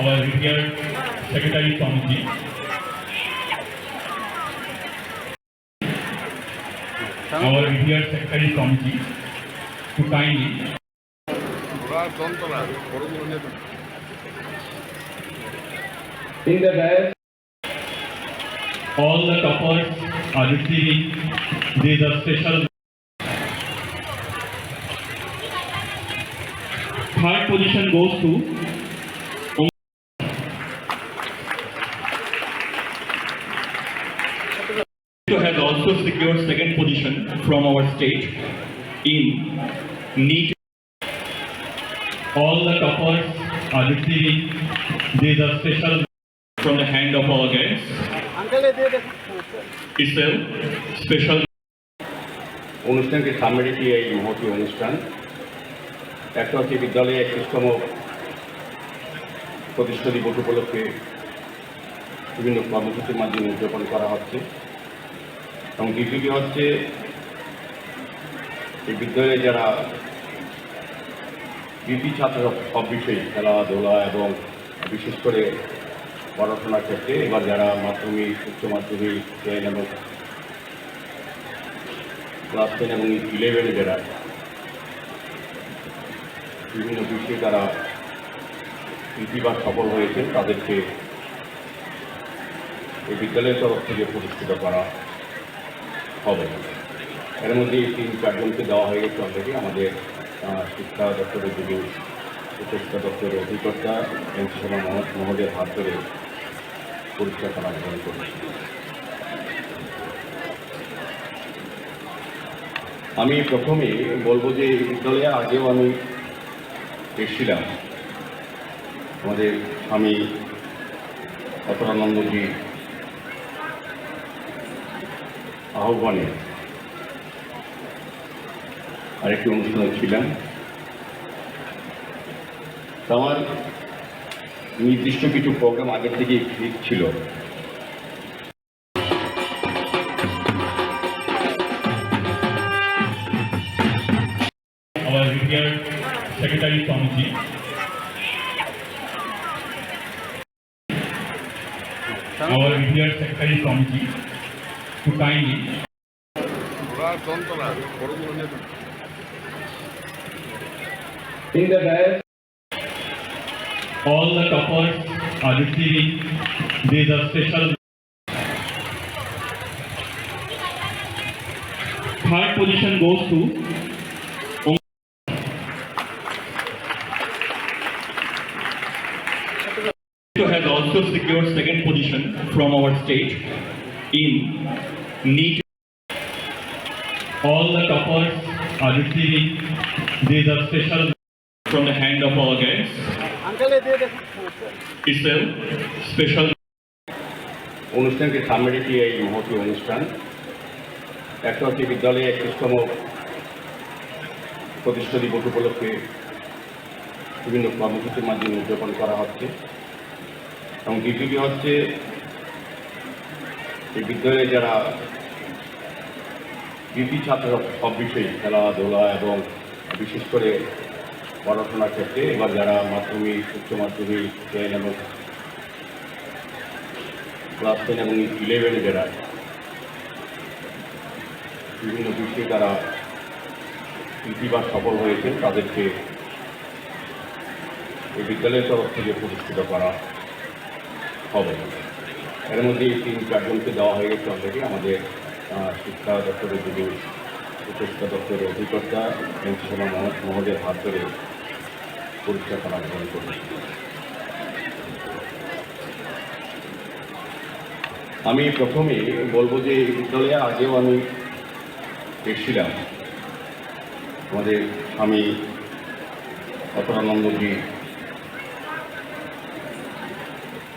our revered Secretary Committee. Our revered Secretary Committee to kindly In the dais, all the toppers are receiving these are special third position goes to also secured second position from our state in NEET. All the toppers are receiving these are special from the hand of our guests. It's a special অনুষ্ঠানকে সামনে রেখে এই মহতি অনুষ্ঠান একটা হচ্ছে বিদ্যালয়ে একত্রিশতম প্রতিষ্ঠা দিবস উপলক্ষে বিভিন্ন কর্মসূচির মাধ্যমে উদযাপন করা হচ্ছে এবং দ্বিতীয়টি হচ্ছে এই বিদ্যালয়ে যারা কৃতি ছাত্র সব বিষয়ে খেলাধুলা এবং বিশেষ করে পড়াশোনার ক্ষেত্রে, এবার যারা মাধ্যমিক, উচ্চ মাধ্যমিক, টেন এবং ক্লাস টেন এবং ইলেভেনে যারা বিভিন্ন বিষয়ে তারা ইতিবাস সফল হয়েছেন, তাদেরকে এই বিদ্যালয়ের তরফ থেকে পুরস্কৃত করা হবে। এর মধ্যে তিন চারজনকে দেওয়া হয়ে গেছে অলরেডি আমাদের শিক্ষা দপ্তরের যিনি উচ্চশিক্ষা দপ্তরের অধিকর্তা এনসিসভা মহোদয়ের হাত ধরে তারা গ্রহণ করেছে আমি প্রথমে বলব যে এই বিদ্যালয়ে আগেও আমি এসেছিলাম। আমাদের স্বামী অতরানন্দজি আহ্বানে আরেকটি অনুষ্ঠানে ছিলাম আমার নির্দিষ্ট কিছু প্রোগ্রাম আগের থেকেই ঠিক ছিল Secretary Committee. Our revered Secretary Committee to kindly ওরা যন্ত্রণা বড়গুলো নিয়ে তো in the dais, all the toppers are receiving these are special third position goes to has also secured second position from our state In NEET. All the toppers are receiving these are special from the hand of our guests. It's a special অনুষ্ঠানকে সামনে রেখে এই মহতি অনুষ্ঠান একটা বিদ্যালয়ে একত্রিশতম প্রতিষ্ঠা দিবস উপলক্ষে বিভিন্ন কর্মসূচির মাধ্যমে উদযাপন করা হচ্ছে এবং দ্বিতীয়টি হচ্ছে এই বিদ্যালয়ে যারা কৃতি ছাত্র, সব বিষয়ে খেলাধুলা এবং বিশেষ করে পড়াশোনার ক্ষেত্রে এবার যারা মাধ্যমিক, উচ্চ মাধ্যমিক টেন এবং ক্লাস টেন এবং ইলেভেনে যারা বিভিন্ন বিষয়ে তারা ইতিবাস সফল হয়েছেন, তাদেরকে এই বিদ্যালয়ের তরফ থেকে পুরস্কৃত করা হবে। এর মধ্যে তিন চারজনকে দেওয়া হয়ে গেছে অলরেডি আমাদের শিক্ষা দপ্তরের যিনি উচ্চশিক্ষা দপ্তরের অধিকর্তা এনসিসভা মহোদয়ের হাত ধরে তারা গ্রহণ করেছে আমি প্রথমে বলব যে এই বিদ্যালয়ে আগেও আমি এসেছিলাম। আমাদের স্বামী অতরানন্দজি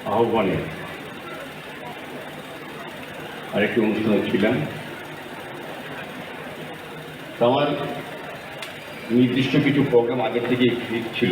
আহ্বানে আরেকটি অনুষ্ঠানে ছিলাম। আমার নির্দিষ্ট কিছু প্রোগ্রাম আগের থেকে ছিল।